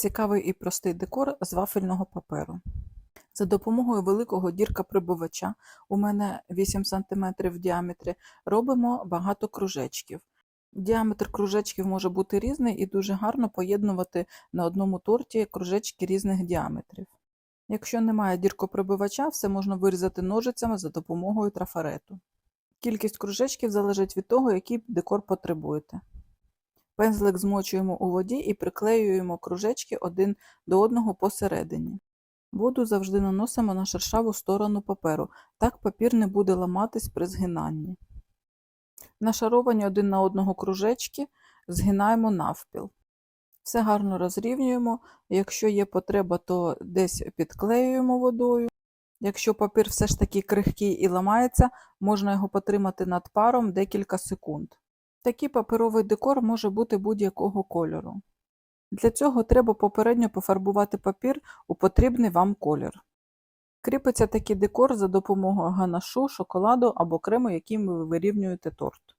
Цікавий і простий декор з вафельного паперу. За допомогою великого дірка прибувача, у мене 8 см в діаметрі, робимо багато кружечків. Діаметр кружечків може бути різний і дуже гарно поєднувати на одному торті кружечки різних діаметрів. Якщо немає діркоприбивача, все можна вирізати ножицями за допомогою трафарету. Кількість кружечків залежить від того, який декор потребуєте. Пензлик змочуємо у воді і приклеюємо кружечки один до одного посередині. Воду завжди наносимо на шершаву сторону паперу, так папір не буде ламатись при згинанні. Нашаровані один на одного кружечки згинаємо навпіл. Все гарно розрівнюємо. Якщо є потреба, то десь підклеюємо водою. Якщо папір все ж таки крихкий і ламається, можна його потримати над паром декілька секунд. Такий паперовий декор може бути будь-якого кольору. Для цього треба попередньо пофарбувати папір у потрібний вам колір. Кріпиться такий декор за допомогою ганашу, шоколаду або крему, яким ви вирівнюєте торт.